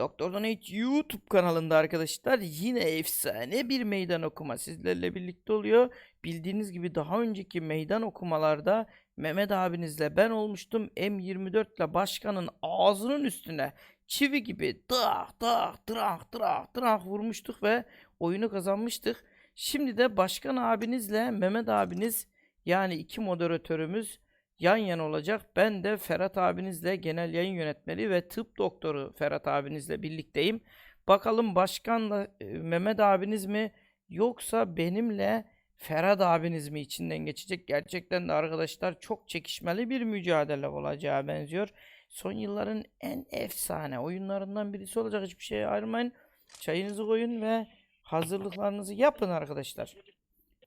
Doktor Donate YouTube kanalında arkadaşlar yine efsane bir meydan okuma sizlerle birlikte oluyor. Bildiğiniz gibi daha önceki meydan okumalarda Mehmet abinizle ben olmuştum. M24 ile başkanın ağzının üstüne çivi gibi dah dah dırak dırak dırak vurmuştuk ve oyunu kazanmıştık. Şimdi de başkan abinizle Mehmet abiniz yani iki moderatörümüz yan yana olacak. Ben de Ferhat abinizle genel yayın yönetmeni ve tıp doktoru Ferhat abinizle birlikteyim. Bakalım başkanla e, Mehmet abiniz mi yoksa benimle Ferhat abiniz mi içinden geçecek? Gerçekten de arkadaşlar çok çekişmeli bir mücadele olacağı benziyor. Son yılların en efsane oyunlarından birisi olacak. Hiçbir şeye ayrılmayın. Çayınızı koyun ve hazırlıklarınızı yapın arkadaşlar.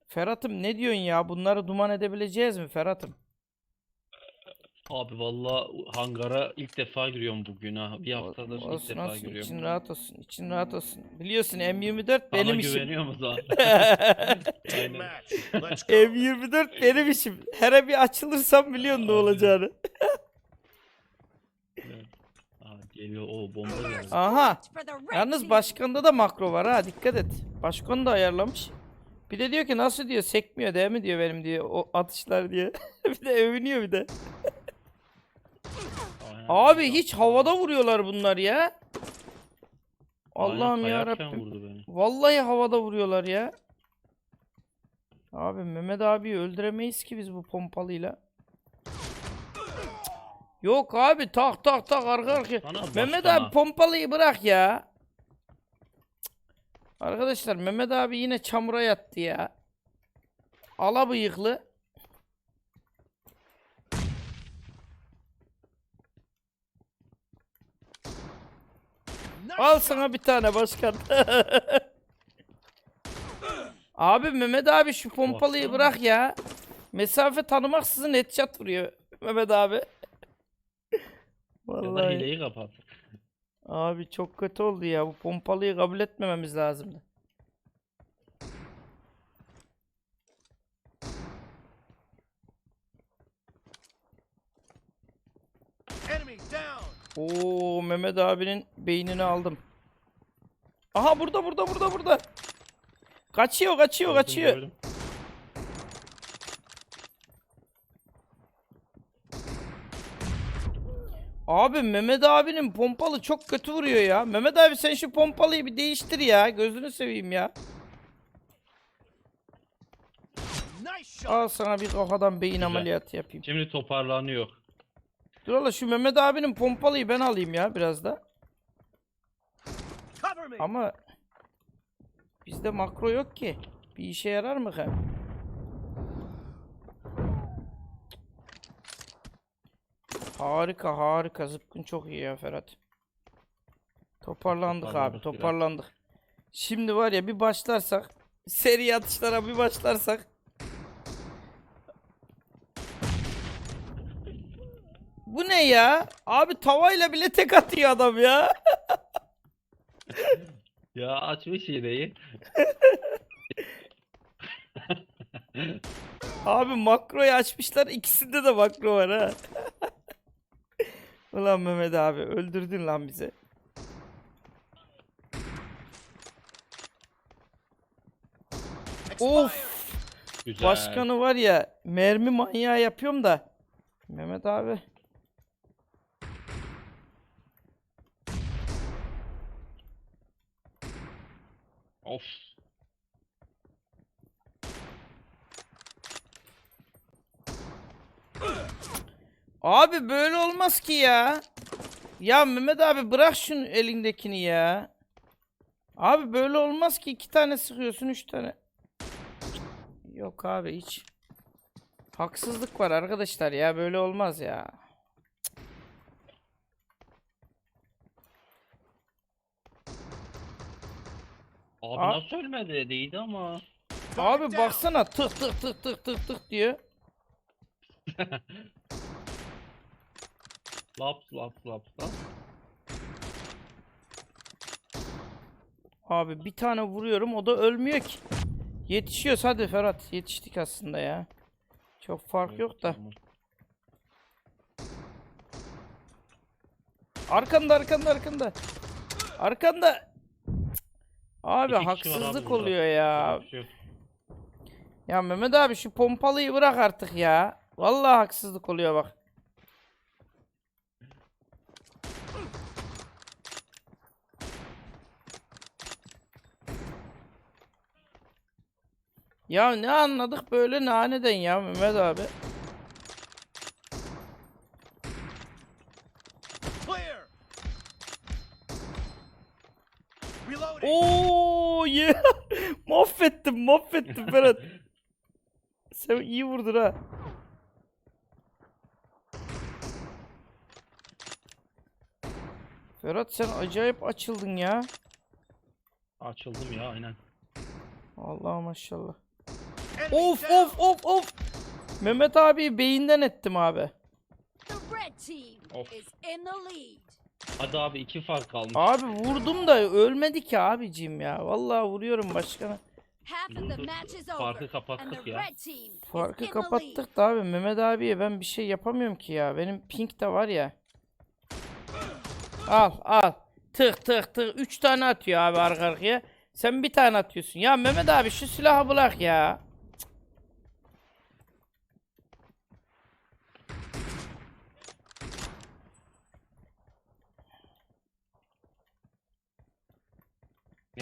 Ferhat'ım ne diyorsun ya? Bunları duman edebileceğiz mi Ferhat'ım? Abi valla hangara ilk defa giriyorum bugün ha. Bir haftadır ilk Olsun defa olsun giriyorum. için rahat olsun için rahat olsun. Biliyorsun M24 Bana benim işim. güveniyor? Aynen. match. Let's go. M24 benim işim. Her bir açılırsam biliyorsun ne Aynen. olacağını. Aa, geliyor o bomba geldi. Aha. for the red Yalnız team. başkanda da makro var ha dikkat et. Başkan da ayarlamış. Bir de diyor ki nasıl diyor sekmiyor değil mi diyor benim diyor o atışlar diye. bir de övünüyor bir de. Abi hiç havada vuruyorlar bunlar ya. Allah'ım ya Rabbim. Vallahi havada vuruyorlar ya. Abi Mehmet abiyi öldüremeyiz ki biz bu pompalıyla. Yok abi tak tak tak arka. Sana Mehmet abi pompalıyı bırak ya. Arkadaşlar Mehmet abi yine çamura yattı ya. Ala bıyıklı. Al sana bir tane başkan. abi Mehmet abi şu pompalıyı Baksana. bırak ya. Mesafe tanımaksızın headshot vuruyor Mehmet abi. Ya da Vallahi. hileyi kapat. Abi çok kötü oldu ya. Bu pompalıyı kabul etmememiz lazımdı. Enemy down. Oo Mehmet abinin beynini aldım. Aha burada burada burada burada. Kaçıyor kaçıyor Gördüm, kaçıyor. gördüm. Abi Mehmet abinin pompalı çok kötü vuruyor ya. Mehmet abi sen şu pompalıyı bir değiştir ya. Gözünü seveyim ya. Al sana bir kafadan beyin Güzel. ameliyatı yapayım. Şimdi toparlanıyor. Dur hala şu Mehmet abinin pompalıyı ben alayım ya biraz da. Ama bizde makro yok ki. Bir işe yarar mı ki? Harika harika zıpkın çok iyi ya Ferhat. Toparlandık abi Toparladık biraz. toparlandık. Şimdi var ya bir başlarsak seri atışlara bir başlarsak Bu ne ya? Abi tavayla bile tek atıyor adam ya. Ya açmış hileyi. Abi makroyu açmışlar. ikisinde de makro var ha. Ulan Mehmet abi öldürdün lan bizi. Of Güzel. başkanı var ya mermi manyağı yapıyorum da. Mehmet abi. Of. Abi böyle olmaz ki ya. Ya Mehmet abi bırak şunu elindekini ya. Abi böyle olmaz ki iki tane sıkıyorsun üç tane. Yok abi hiç. Haksızlık var arkadaşlar ya böyle olmaz ya. Abi Aa. nasıl ölmedi? Değdi ama. Abi baksana tık tık tık tık tık tık diyor. Laps laps laps laps. Abi bir tane vuruyorum o da ölmüyor ki. Yetişiyoruz hadi Ferhat yetiştik aslında ya. Çok fark yok da. Tamam. Arkanda arkanda arkanda. Arkanda Abi İki kişi var abi haksızlık burada. oluyor ya. Yapacak bir şey yok. Ya Mehmet abi şu pompalıyı bırak artık ya. Vallahi haksızlık oluyor bak. Ya ne anladık böyle naneden ya Mehmet abi. Clear. Reloading. Oo ye. mahvettim mahvettim Ferhat. Sen iyi vurdun ha. Ferhat sen acayip açıldın ya. Açıldım ya aynen. Allah maşallah. Of of of of. Mehmet abi beyinden ettim abi. The red team Of. Hadi abi iki fark kalmış. Abi vurdum da ölmedi ki abicim ya. Vallahi vuruyorum başkana. Farkı kapattık ya. Farkı kapattık da abi Mehmet abiye ben bir şey yapamıyorum ki ya. Benim pink de var ya. Al al. Tık tık tık. Üç tane atıyor abi arka arkaya. Sen bir tane atıyorsun. Ya Mehmet abi şu silahı bırak ya.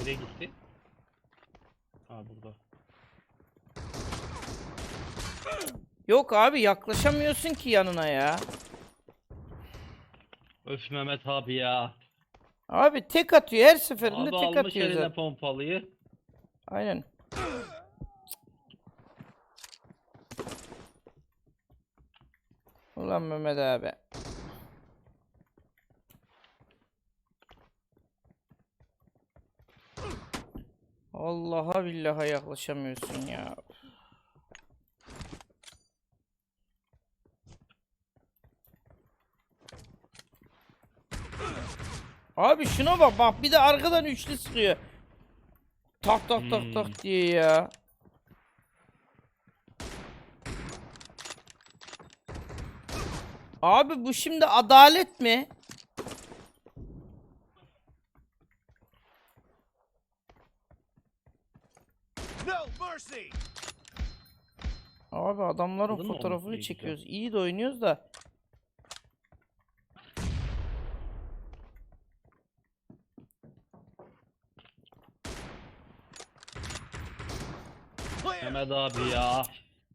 Nereye gitti? Ha burada. Yok abi yaklaşamıyorsun ki yanına ya. Öf Mehmet abi ya. Abi tek atıyor. Her seferinde Abi tek almış atıyor eline zaten. pompalıyı. Aynen. Ulan Mehmet abi. Allah'a billaha yaklaşamıyorsun ya. Abi şuna bak bak bir de arkadan üçlü sıkıyor. Tak tak tak Hmm. tak diye ya. Abi bu şimdi adalet mi? No mercy. Abi adamların olmuş fotoğrafını güzel. çekiyoruz. İyi de oynuyoruz da. Mehmet abi ya.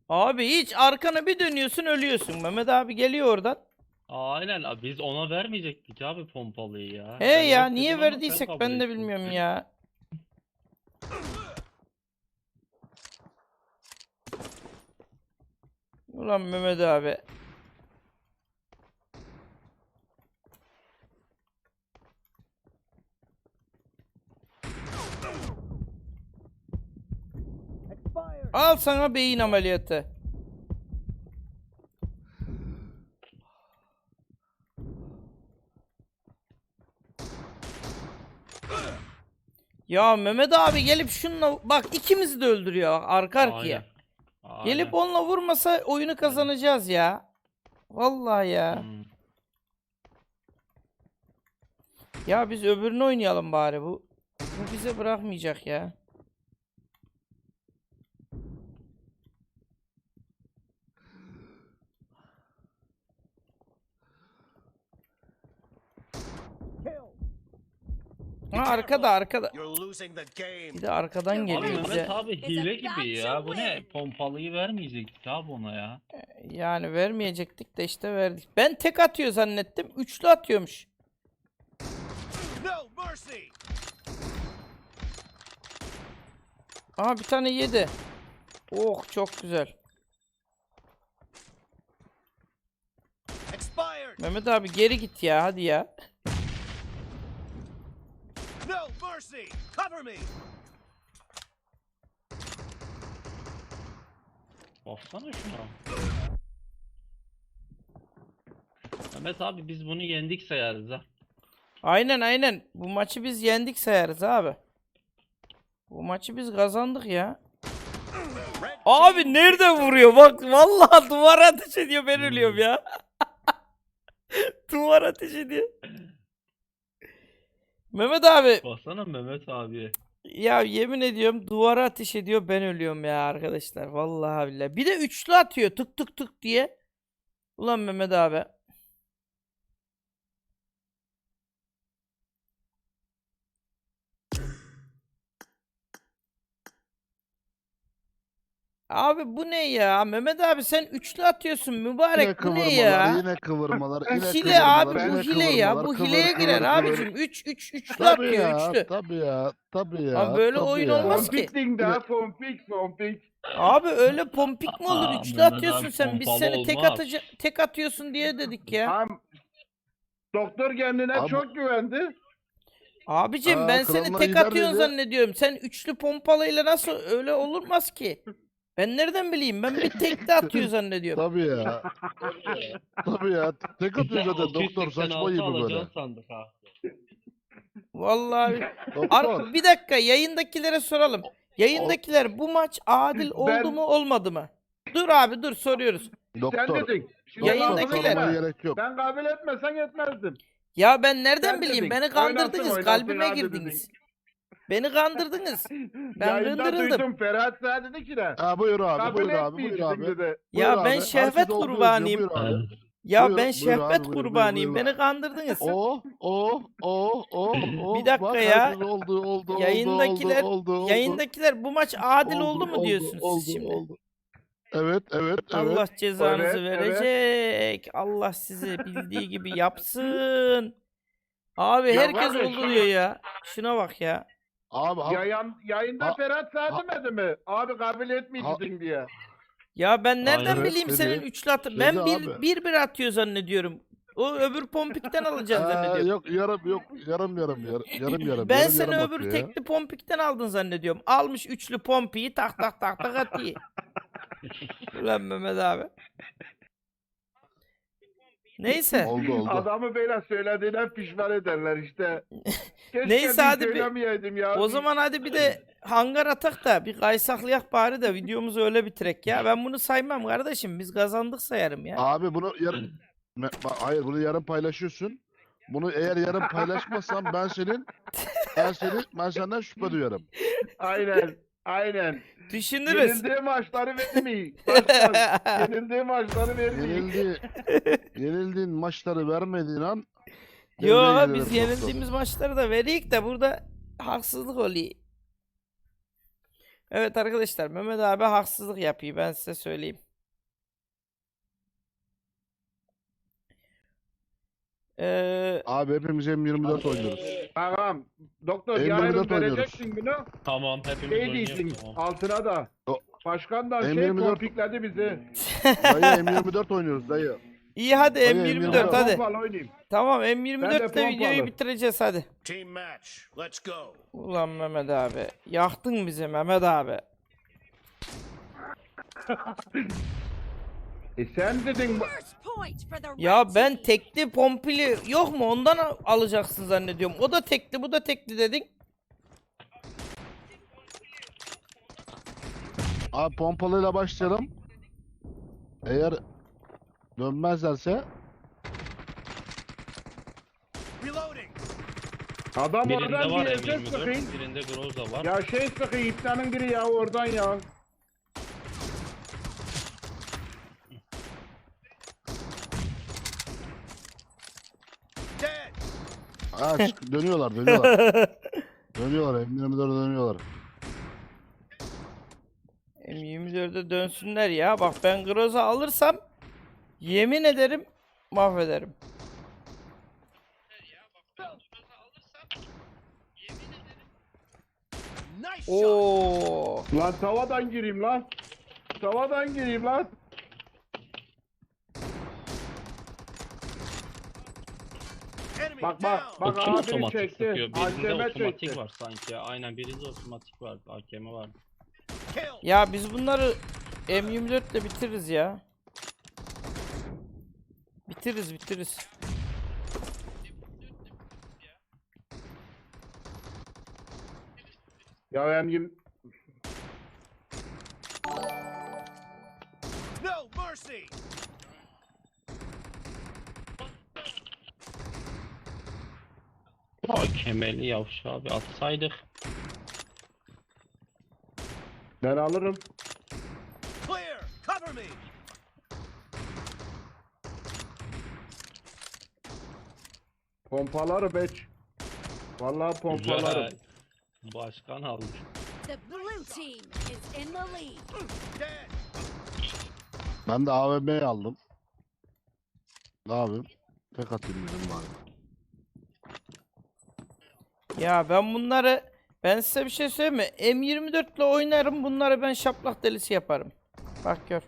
Abi hiç arkana bir dönüyorsun ölüyorsun. Mehmet abi geliyor oradan. Aynen abi biz ona vermeyecektik abi pompalıyı ya. He Ben ya niye verdiysek ben de bilmiyorum ya. Ulan Mehmet abi. Al sana beyin ameliyatı. Ya Mehmet abi gelip şununla bak ikimizi de öldürüyor bak, arka arkaya. Aynen. Aynen. Gelip onunla vurmasa oyunu kazanacağız ya. Vallahi ya. Hmm. Ya biz öbürünü oynayalım bari bu. Bu bize bırakmayacak ya. Ha arkada arkada. Bir de arkadan Abi geliyor Mehmet bize. abi hile gibi ya. Bu ne? Pompalıyı vermeyecektik abi ona ya. Yani vermeyecektik de işte verdik. Ben tek atıyor zannettim. Üçlü atıyormuş. Aha bir tane yedi. Oh çok güzel. Mehmet abi geri git ya hadi ya. No mercy. Cover me. Baksana şuna. Mehmet abi biz bunu yendik sayarız ha. Aynen aynen. Bu maçı biz yendik sayarız abi. Bu maçı biz kazandık ya. Abi nerede vuruyor? Bak vallahi duvar ateş ediyor ben ölüyorum ya. duvar ateş ediyor. Mehmet abi Baksana Mehmet abi. ya yemin ediyorum duvara ateş ediyor ben ölüyorum ya arkadaşlar. Vallahi billahi. Bir de üçlü atıyor tık tık tık diye. Ulan Mehmet abi. Abi bu ne ya? Mehmet abi sen üçlü atıyorsun Yine mübarek bu ne kıvırmalar, ya? yine kıvırmalar, yine Hile abi kıvırmalar, bu yine hile ya. Bu kıvır, hileye kıvır, girer kıvır. abicim. 3 3 üçlü Tabii atıyor ya, üçlü. tabii ya, tabii ya. Abi böyle tabii oyun ya. olmaz ki. Pompik daha pompik pompik. Abi öyle pompik mi olur? Üçlü atıyorsun abi sen. Biz seni tek atıcı tek atıyorsun diye dedik ya. Am Doktor kendine Abi- çok güvendi. Abicim Aa, ben seni tek atıyorsun zannediyorum. Sen üçlü pompalıyla nasıl öyle olurmaz ki? Ben nereden bileyim? Ben bir tek de atıyor zannediyorum. Tabii ya. tabii ya. Tek atıyor zaten doktor saçma gibi böyle. sandık ha. Vallahi. Doktor. Ar- bir dakika yayındakilere soralım. Yayındakiler bu maç adil oldu Ben- mu olmadı mı? Dur abi dur soruyoruz. Sen Doktor. dedin. Şimdi Yayındakiler- lafını Sormaya yeme. gerek yok. Ben kabul etmesen etmezdim. Ya ben nereden Sen bileyim? dedin. Beni Oynasın, kandırdınız. oynasın, Kalbime girdiniz. Beni kandırdınız. Ben Yayında gındırıldım. duydum Ferhat Sağ dedi ki de. Ha buyur abi, Kabul buyur abi, buyur etmeyeceksin abi. dedi. Ya Buyur ben abi. şehvet Herkes olduğu kurbanıyım. gibi buyur abi. Ya Buyur, ben buyur şehvet abi, buyur, buyur, kurbanıyım. buyur. Beni kandırdınız. O, o, o, o, o. Bir dakika Bak, ya. herkes Oldu, oldu, oldu, Yayındakiler- oldu, oldu, oldu. Yayındakiler bu maç adil oldu, mu diyorsunuz oldu, siz şimdi? oldu. Evet, evet, evet. Allah cezanızı Evet, evet. verecek. Allah sizi bildiği gibi yapsın. Abi Ya herkes var ya oldu şu- diyor ya. Şuna bak ya. Abi, ha- Yayan, yayında Ha- Ferhat Sağ demedi mi? Abi kabul etmeyeceksin diye. Ya ben nereden Aynen. bileyim Dedi. senin üçlü atı? Dedi Ben bir, abi. bir bir atıyor zannediyorum. O öbür pompikten alacaksın zannediyorum. yok yarım yok yarım yarım yarım yarım yarım. Ben yarım seni yarım öbür tekli pompikten aldın zannediyorum. Almış üçlü pompiyi tak tak tak tak atıyor. Ulan Mehmet abi. Neyse. Oldu oldu. Adamı böyle söylediğine pişman ederler işte. Keşke Neyse, hadi bir- ya. O zaman hadi bir de hangar atak da bir kaysaklayak bari de videomuzu öyle bitirek ya. Ben bunu saymam kardeşim. Biz kazandık sayarım ya. Abi bunu ba- hayır bunu yarım paylaşıyorsun. Bunu eğer yarım paylaşmazsan ben senin ben seni ben senden şüphe duyarım. Aynen. Aynen. Düşünürüz. Yenildiği maçları vermeyin. Başkan, Yenildiği maçları vermeyin. Yenildi yenildiğin maçları vermediğin an Yo devreye biz girerim yenildiğimiz maçları da veriyik de burada haksızlık oluyor. Evet arkadaşlar Mehmet abi haksızlık yapıyor ben size söyleyeyim. Ee, Abi hepimiz M24 oynuyoruz. Tamam. Doktor M24 yarın oynuyoruz. vereceksin bunu. Tamam hepimiz Şey oynuyoruz. değilsin Tamam. altına da. O- Başkan da şey M24 kompikledi bizi. Dayı M24 oynuyoruz dayı. iyi hadi Hadi M24 M24. hadi. Oynayayım. Tamam Ben de M24'te videoyu pompalı. bitireceğiz hadi. Team match. Let's go. Ulan Mehmet abi. Yaktın bizi Mehmet abi. E sen dedin Ya ben tekli pompili yok mu ondan al- alacaksın zannediyorum. O da tekli bu da tekli dedin. Abi pompalıyla başlayalım. Eğer dönmezlerse Reloading. adam Birinde oradan var bir M24, sıkayım. birinde Groza var. Ya şey sıkayım iptanın biri ya oradan ya. Dead. Dönüyorlar dönüyorlar. dönüyorlar M24'e dönüyorlar. M24'e dönsünler ya. Bak ben Groza alırsam yemin ederim mahvederim. Oo. Lan tavadan gireyim lan. Tavadan gireyim lan. Bak, bak, bak. Kim abini otomatik çekti, sıkıyor? Birinde AKM otomatik çekti. var sanki ya. Aynen birinde otomatik var. AKM var. Ya biz bunları M24 ile bitiririz ya. Bitiririz bitiririz. Ya ben yim- No mercy. Ay kemerli yavşağı bir atsaydık. Ben alırım. Clear. Cover me. Pompaları beç. Vallahi pompalarım. Güzel. Başkan aldı. The blue team is in the lead. Dead. Ben de AVM'yi aldım. Ne yapayım? Tek atayım dedim bari. Ya ben bunları ben size bir şey söyleyeyim mi? M24 ile oynarım bunları ben şaplak delisi yaparım. Bak gör.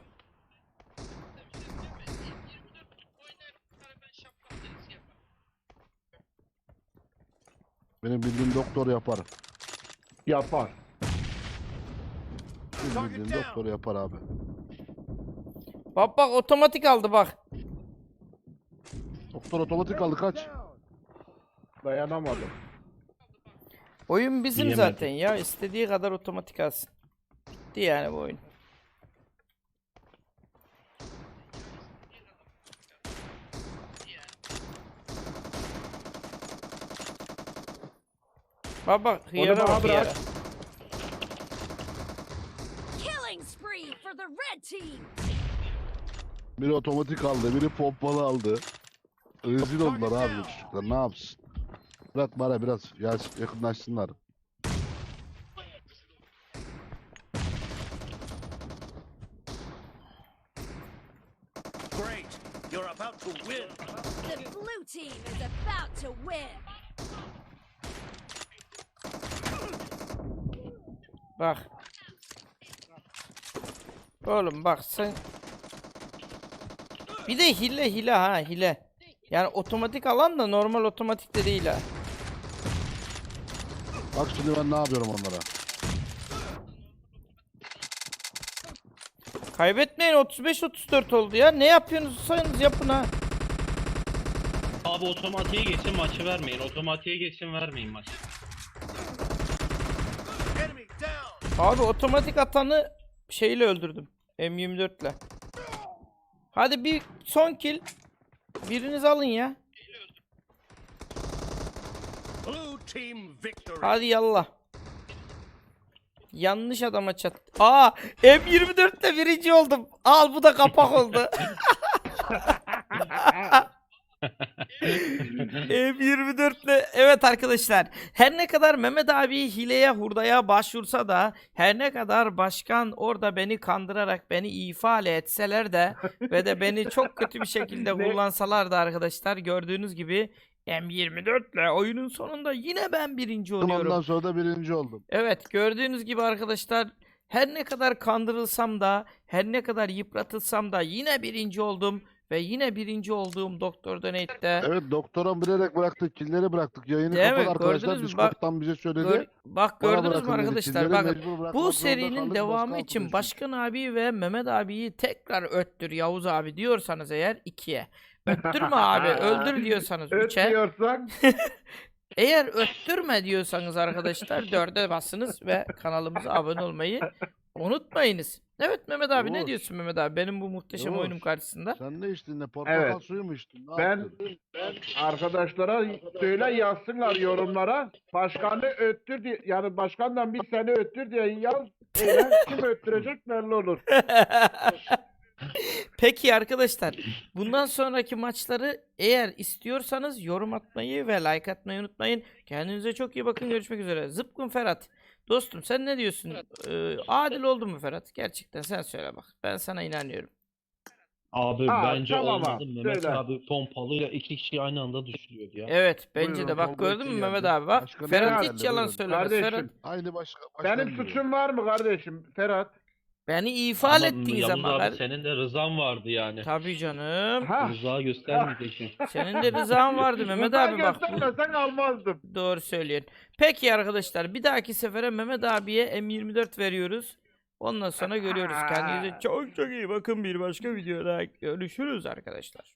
Benim bildiğim doktor yapar. Yapar. Benim bildiğim doktor yapar abi. Bak bak otomatik aldı bak. Doktor otomatik aldı kaç? Dayanamadım. Oyun bizim Yiyemedim. zaten ya. istediği kadar otomatik alsın. Bitti yani bu oyun. Bak bak hıyara bak bırak. hıyara. Killing spree for the red team. Biri otomatik aldı, biri pompalı aldı. Rezil oldular abi çocuklar. Ne yapsın? Bırak bana biraz yaş- yakınlaşsınlar. Great. You're about to win. The blue team is about to win. Bak. Oğlum bak sen. Bir de hile hile ha hile. Yani otomatik alan da normal otomatik de değil ha. Bak şimdi ben ne yapıyorum onlara. Kaybetmeyin 35-34 oldu ya. Ne yapıyorsunuz yapın ha. Abi otomatiğe geçin maçı vermeyin. Otomatiğe geçin vermeyin maçı. Abi otomatik atanı şeyle öldürdüm. M24 ile. Hadi bir son kill. Biriniz alın ya. Blue team victory. Hadi yallah. Yanlış adama çat. Aa M24'te birinci oldum. Al bu da kapak oldu. M24'le evet arkadaşlar her ne kadar Mehmet abi hileye hurdaya başvursa da her ne kadar başkan orada beni kandırarak beni ifade etseler de ve de beni çok kötü bir şekilde kullansalar da arkadaşlar gördüğünüz gibi M24'le oyunun sonunda yine ben birinci oluyorum. Ondan sonra da birinci oldum. Evet gördüğünüz gibi arkadaşlar her ne kadar kandırılsam da her ne kadar yıpratılsam da yine birinci oldum ve yine birinci olduğum Doktor Donate'de. Evet doktora bilerek bıraktık, killeri bıraktık. Yayını Değil mi? kapat arkadaşlar. Bak- Discord'dan bize söyledi. Gör- bak gördünüz mü arkadaşlar? Bırakmak bu serinin devamı için. Başkan abi ve Mehmet abiyi tekrar öttür Yavuz abi diyorsanız eğer ikiye. Öttürme abi öldür diyorsanız Öt üçe. diyorsak Eğer öttürme diyorsanız arkadaşlar dörde basınız ve kanalımıza abone olmayı unutmayınız. Evet Mehmet abi ne Yavuz. diyorsun Mehmet abi benim bu muhteşem Yavuz. oyunum karşısında? Sen ne içtin ne? Portakal Evet. suyu mu içtin? Ne ben yaptın? arkadaşlara söyle yazsınlar yorumlara. Başkanı öttür diye yani başkandan bir seni öttür diye yaz. Eğlen kim öttürecek belli olur. Peki arkadaşlar bundan sonraki maçları eğer istiyorsanız yorum atmayı ve like atmayı unutmayın. Kendinize çok iyi bakın görüşmek üzere. Zıpkın Ferhat. Dostum sen ne diyorsun? Ee, adil oldu mu Ferhat? Gerçekten sen söyle bak. Ben sana inanıyorum. Abi Ha, bence tamam olmadı. abi, Mehmet söyle. abi pompalıyla iki kişi aynı anda düşürüyor ya. Evet bence Buyurun, de bak gördün mü Mehmet geldi. abi bak. Başka ne Ferhat hiç yalan Buyurun. söylemez. Ferhat Kardeşim Aynı başka. benim suçum var mı kardeşim Ferhat? Beni ifade Ama ettiniz Yavuz ama. abi ben- senin de rızan vardı yani. Tabii canım. Ha. Rıza göstermeyeceksin. Senin de rızan vardı Mehmet abi bak. bu- göstermesen almazdım. Doğru söylüyorsun. Peki arkadaşlar bir dahaki sefere Mehmet abiye M24 veriyoruz. Ondan sonra görüyoruz. Kendinize çok çok iyi bakın bir başka videoda görüşürüz arkadaşlar.